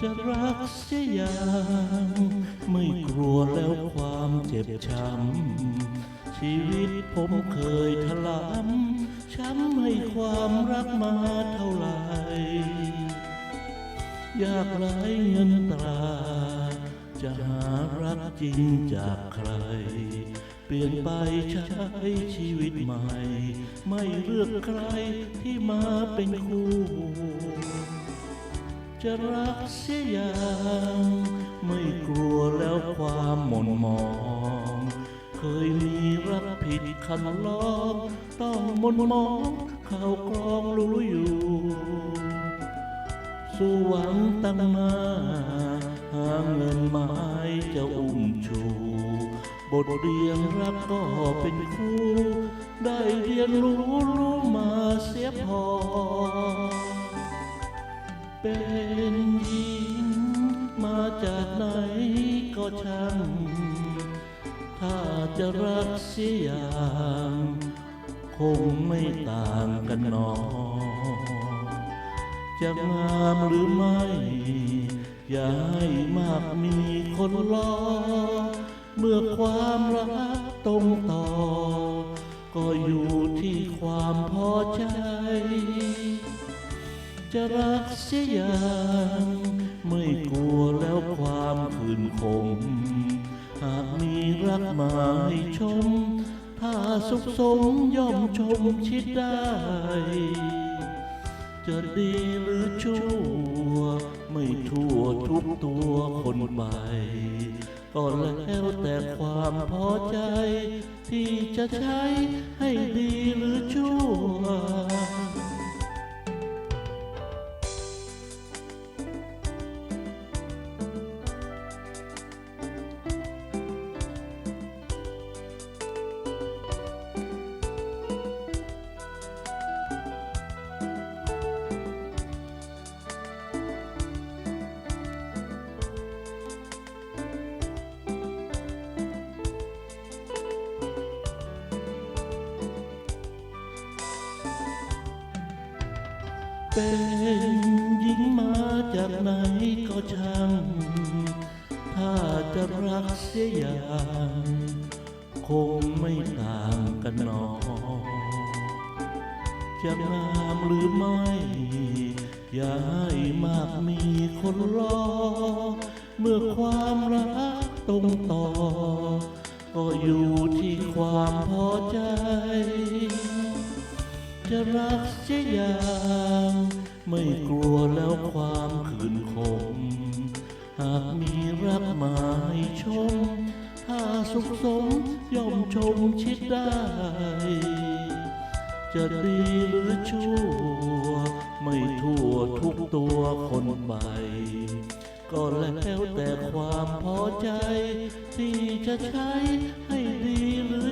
จะรักเสียอย่างไม่กลัวแล้วความเจ็บช้ำชีวิตผมเคยถลำช้ำให้ความรักมาเท่าไหร่ยากไร้เงินตรา จะหารักจริงจากใคร เปลี่ยนไปใช้ชีวิตใหม่ ไม่เลือกใครที่มาเป็นคู่ จะรักเสียอย่างไม่กลัวแล้วความหม่นมอง เคยมีรักผิดคันลองต้องหมนหมองข่าวกรองรู้อยู่สู่หวังตั้งหน้าหาเงินไม้จะอุ้มชู บทเรียนรักก็เป็นครูได้เรียนรู้รู้มาเสียพอ เป็นหญิงมาจากไหนก็ช่าง ถ้าจะรักเสียอย่าง คงไม่ต่างกันหนอ จะงามหรือไม่ อย่าให้มากมีคนรอ เมื่อความรักตรง จะรักเสียอย่างไม่กลัวแล้วความคืนคม หากมีรักมาให้ชม ถ้าสุขสมย่อมชมชิดได้ จะดีหรือชั่ว ไม่ทั่วทุกตัวคนไปก็แล้วแต่ความพอใจ ที่จะใช้ให้ดีหรือ เป็นหญิงมาจากไหนก็ช่าง ถ้าจะรักเสียอย่าง คงไม่ต่างกันหนอ จะงามหรือไม่ อย่าให้มากมีคนรอ เมื่อความรักตรงต่อ ก็อยู่ที่ความพอใจ จะรักเสียอย่าง ไม่กลัวแล้วความขืนคมหากมีรักมาให้ชม ถ้าสุขสมย่อมชมชิดได้ จะดีหรือชั่ว ไม่ทั่วทุกตัวคนไปก็แล้วแต่ความพอใจ ที่จะใช้ให้ดีหรื